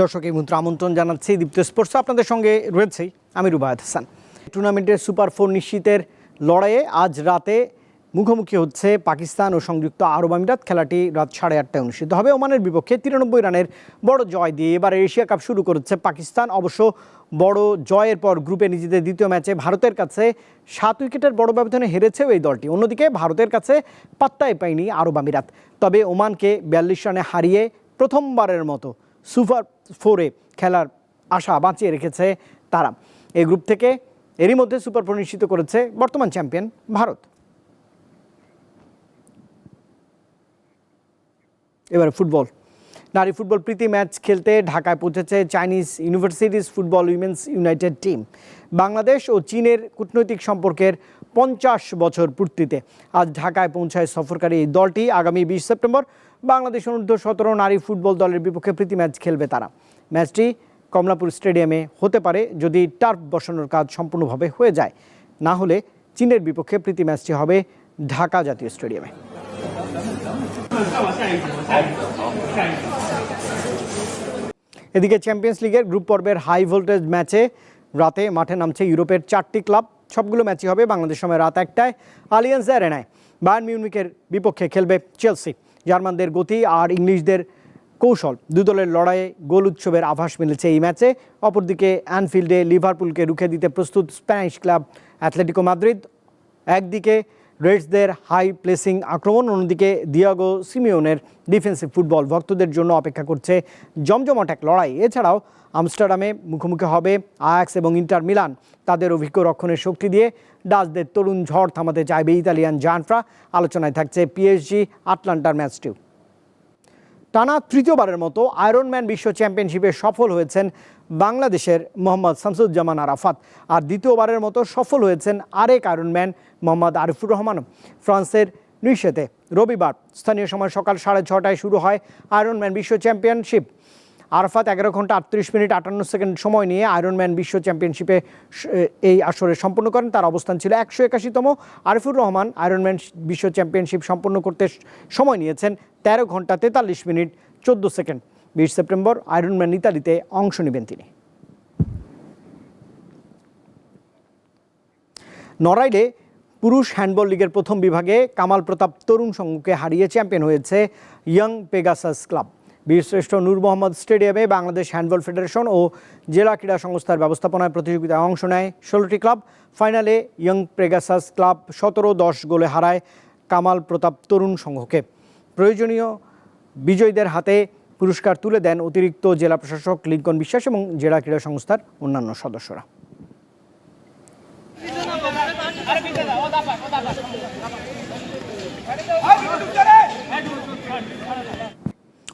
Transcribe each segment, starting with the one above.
দর্শক, এই মুহূর্তে আমন্ত্রণ জানাচ্ছি দীপ্ত স্পোর্টস। আপনাদের সঙ্গে রয়েছেই আমি রুবায়ত হাসান। টুর্নামেন্টের সুপার ফোর নিশ্চিতের লড়াইয়ে আজ রাতে মুখোমুখি হচ্ছে পাকিস্তান ও সংযুক্ত আরব আমিরাত। খেলাটি রাত সাড়ে আটটায় অনুষ্ঠিত হবে। ওমানের বিপক্ষে তিরানব্বই রানের বড় জয় দিয়ে এবার এশিয়া কাপ শুরু করেছে পাকিস্তান। অবশ্য বড় জয়ের পর গ্রুপে নিজেদের দ্বিতীয় ম্যাচে ভারতের কাছে সাত উইকেটের বড় ব্যবধানে হেরেছেও এই দলটি। অন্যদিকে ভারতের কাছে পাত্তাই পায়নি আরব আমিরাত। তবে ওমানকে বিয়াল্লিশ রানে হারিয়ে প্রথমবারের মতো সুপার ফোরে খেলার আশা বাঁচিয়ে রেখেছে তারা। এই গ্রুপ থেকে এরই মধ্যে সুপার ফোর নিশ্চিত করেছে বর্তমান চ্যাম্পিয়ন ভারত। এবারে ফুটবল। নারী ফুটবল প্রীতি ম্যাচ খেলতে ঢাকায় পৌঁছেছে Chinese universities football women's United team. Bangladesh ও চীনের কূটনৈতিক সম্পর্কের পঞ্চাশ বছর পূর্তিতে। আজ ঢাকায় পৌঁছায় সফরকারী এই দলটি। আগামী বিশ সেপ্টেম্বর বাংলাদেশ অনূর্ধ্ব সতেরো নারী ফুটবল দলের বিপক্ষে প্রীতি ম্যাচ খেলবে তারা। ম্যাচটি কমলাপুর স্টেডিয়ামে হতে পারে যদি টার্ফ বসানোর কাজ সম্পূর্ণভাবে হয়ে যায়। না হলে চীনের বিপক্ষে প্রীতি ম্যাচটি হবে ঢাকা জাতীয় স্টেডিয়ামে। এদিকে চ্যাম্পিয়ন্স লিগের গ্রুপ পর্বের হাই ভোল্টেজ ম্যাচে রাতে মাঠে নামছে ইউরোপের চারটি ক্লাব। সবগুলো ম্যাচই হবে বাংলাদেশ সময় রাত একটায় আলিয়ান্স অ্যারেনায়। বায়ার মিউনিকের বিপক্ষে খেলবে চেলসি। জার্মানদের গতি আর ইংলিশদের কৌশল। দুদলের লড়াইয়ে গোল উৎসবের আভাস মিলেছে এই ম্যাচে। অপরদিকে অ্যানফিল্ডে লিভারপুলকে রুখে দিতে প্রস্তুত স্প্যানিশ ক্লাব অ্যাথলেটিকো মাদ্রিদ। একদিকে রেডসদের হাই প্লেসিং আক্রমণ, অন্যদিকে দিয়াগো সিমিওনের ডিফেন্সিভ ফুটবল ভক্তদের জন্য অপেক্ষা করছে জমজমাট এক লড়াই। এছাড়াও আমস্টারডামে মুখোমুখি হবে আয়াক্স এবং ইন্টার মিলান। তাদের অভিজ্ঞ রক্ষণের শক্তি দিয়ে ডাচদের তরুণ ঝড় থামাতে চাইবে ইতালিয়ান জানফ্রা। আলোচনায় থাকছে পিএসজি আটলান্টার ম্যাচটিও। টানা তৃতীয়বারের মতো আয়রনম্যান বিশ্ব চ্যাম্পিয়নশিপে সফল হয়েছেন বাংলাদেশের মোহাম্মদ শামসুজ্জামান আরাফাত। আর দ্বিতীয়বারের মতো সফল হয়েছেন আরেক আয়রনম্যান মোহাম্মদ আরিফুর রহমান। ফ্রান্সের নিশেতে রবিবার স্থানীয় সময় সকাল সাড়ে ছটায় শুরু হয় আয়রনম্যান বিশ্ব চ্যাম্পিয়নশিপ আরাফাত এগারো ঘণ্টা আটত্রিশ মিনিট আটান্ন সেকেন্ড সময় নিয়ে আয়রনম্যান বিশ্ব চ্যাম্পিয়নশিপে এই আসরে সম্পন্ন করেন। তার অবস্থান ছিল একশো একাশিতম। আরিফুর রহমান আয়রনম্যান বিশ্ব চ্যাম্পিয়নশিপ সম্পন্ন করতে সময় নিয়েছেন তেরো ঘণ্টা তেতাল্লিশ মিনিট চোদ্দ সেকেন্ড। বিশ সেপ্টেম্বর আয়রনম্যান ইতালিতে অংশ নেবেন তিনি। নড়াইলে পুরুষ হ্যান্ডবল লিগের প্রথম বিভাগে কামাল প্রতাপ তরুণ সংঘকে হারিয়ে চ্যাম্পিয়ন হয়েছে ইয়ং পেগাসাস ক্লাব। বীরশ্রেষ্ঠ নূর মোহাম্মদ স্টেডিয়ামে বাংলাদেশ হ্যান্ডবল ফেডারেশন ও জেলা ক্রীড়া সংস্থার ব্যবস্থাপনায় প্রতিযোগিতায় অংশ নেয় ষোলোটি ক্লাব। ফাইনালে ইয়ং প্রেগাসাস ক্লাব সতেরো দশ গোলে হারায় কামাল প্রতাপ তরুণ সংঘকে। প্রয়োজনীয় বিজয়ীদের হাতে পুরস্কার তুলে দেন অতিরিক্ত জেলা প্রশাসক লিঙ্কন বিশ্বাস এবং জেলা ক্রীড়া সংস্থার অন্যান্য সদস্যরা।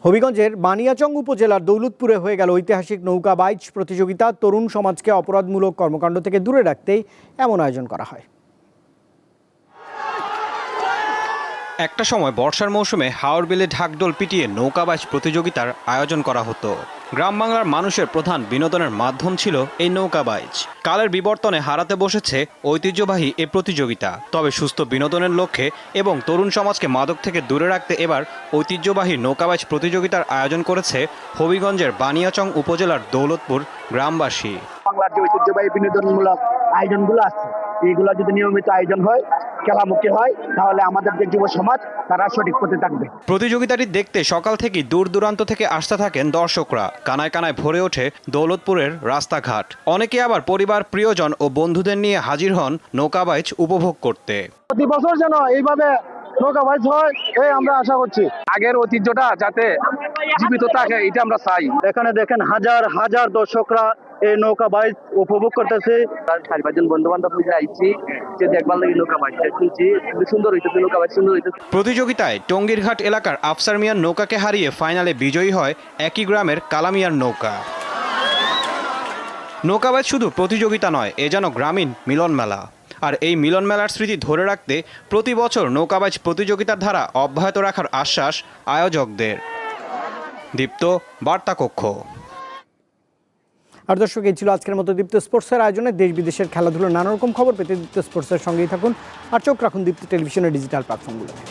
হবিগঞ্জের বানিয়াচং উপজেলার দৌলতপুরে হয়ে গেল ঐতিহাসিক নৌকা বাইচ প্রতিযোগিতা। তরুণ সমাজকে অপরাধমূলক কর্মকাণ্ড থেকে দূরে রাখতেই এমন আয়োজন করা হয়। একটা সময় বর্ষার মৌসুমে হাওড় বিলে ঢাকডোল পিটিয়ে নৌকাবাজ প্রতিযোগিতার আয়োজন করা হতো। গ্রাম বাংলার মানুষের প্রধান বিনোদনের মাধ্যম ছিল এই নৌকাবাইজ কালের বিবর্তনে হারাতে বসেছে ঐতিহ্যবাহী এ প্রতিযোগিতা। তবে সুস্থ বিনোদনের লক্ষ্যে এবং তরুণ সমাজকে মাদক থেকে দূরে রাখতে এবার ঐতিহ্যবাহী নৌকাবাজ প্রতিযোগিতার আয়োজন করেছে হবিগঞ্জের বানিয়াচং উপজেলার দৌলতপুর গ্রামবাসী। বাংলার যে ঐতিহ্যবাহী বিনোদনমূলক আয়োজনগুলো আছে এইগুলো যদি নিয়মিত আয়োজন হয় খেলামুখী হয় তাহলে আমাদের যে যুব সমাজ তারা সঠিক পথে থাকবে। প্রতিযোগিতাটি দেখতে সকাল থেকে দূর দূরান্ত থেকে আসতে থাকেন দর্শকরা। কানায় কানায় ভরে ওঠে দৌলতপুরের রাস্তাঘাট। অনেকে আবার পরিবার প্রিয়জন ও বন্ধুদের নিয়ে হাজির হন নৌকাবাইচ উপভোগ করতে। প্রতি বছর যেন এইভাবে নৌকা বাইচ হয় এই আমরা আশা করছি। আগের ঐতিহ্যটা যাতে জীবিত থাকে এটা আমরা চাই। এখানে দেখেন হাজার হাজার দর্শকরা এই নৌকা বাইচ উপভোগ করতেছে। তার চার পাঁচজন বন্ধু বান্ধব মিলে আইছি যে দেখবার লাগে নৌকা বাইচটা শুনছি। সুন্দর হইতেছে নৌকা বাইচ সুন্দর হইতেছে। প্রতিযোগিতায় টঙ্গীরঘাট এলাকার আফসার মিয়ার নৌকাকে হারিয়ে ফাইনালে বিজয়ী হয় একই গ্রামের কালামিয়ার নৌকা। নৌকাবাজ শুধু প্রতিযোগিতা নয় এ যেন গ্রামীণ মিলন মেলা আর এই মিলন মেলার স্মৃতি ধরে রাখতে প্রতি বছর নৌকাবাজ প্রতিযোগিতার ধারা অব্যাহত রাখার আশ্বাস আয়োজকদের। দীপ্ত বার্তাকক্ষ। আর দর্শক, এই ছিল আজকের মতো দীপ্ত স্পোর্টসের আয়োজনে দেশ বিদেশের খেলাধুলোর নানা রকম খবর পেতে দীপ্ত স্পোর্টসের সঙ্গেই থাকুন আর চোখ রাখুন দীপ্ত টেলিভিশনের ডিজিটাল প্ল্যাটফর্মগুলোতে।